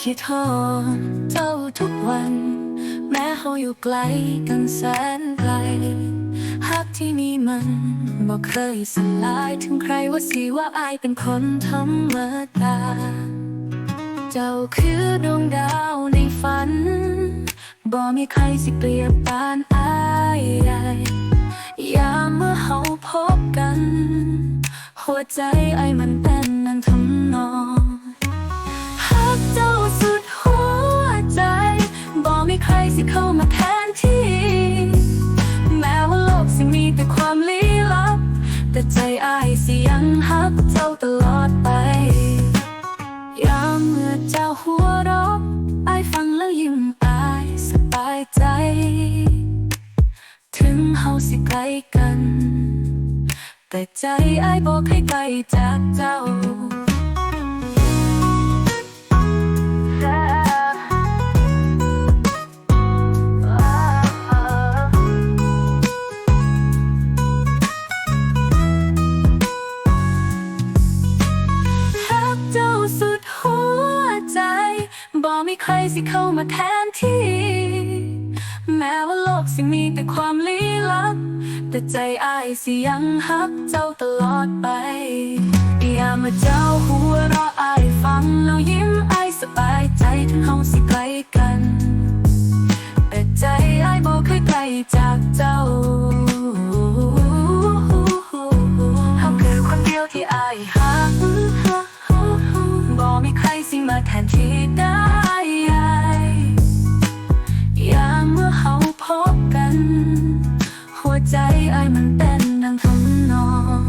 คิดทอนเจ้าทุกวัน แม้เขาอยู่ไกลกันแสนไกลฮักที่นี่มันบอกเคยสลายถึงใครว่าสิว่าอายเป็นคนธรรมดาเจ้าคือดวงดาวในฝันบ่มีใครสิเปรียบปานอายยามเมื่อเขาพบกัน หัวใจไอ สิเข้ามาแทนที่ แม้ว่าโลกสิมีแต่ความลี้ลับ แต่ใจอายสิยังฮักเจ้าตลอดไป ยามเมื่อเจ้าหัวเราะอายฟังแล้วยิ้มอายสบายใจ ถึงเฮาสิไกลกัน แต่ใจอายบอกให้ไกลจากเจ้า ใครสิเข้ามาแทนที่ แม้ว่าโลกสิมีแต่ความลี้ลับ แต่ใจอายสิยังฮักเจ้าตลอดไปอย่ามาเจ้าหัวเราะอายฟังแล้วยิ้มอายสบายใจถึงเฮาสิไกลกัน แต่ใจอายบอกเคยไกลจากเจ้าเขาคือคนเดียวที่อายหักบ่มีใครสิมาแทนที่ ใจไอายมันเต้นดังทำนอง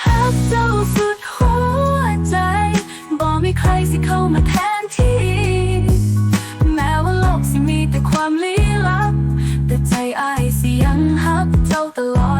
หักเจ้าสุดหัวใจบ่มีใครสิเข้ามาแท ความลี้ลับ แต่ใจอายสิยังฮักเจ้าตลอด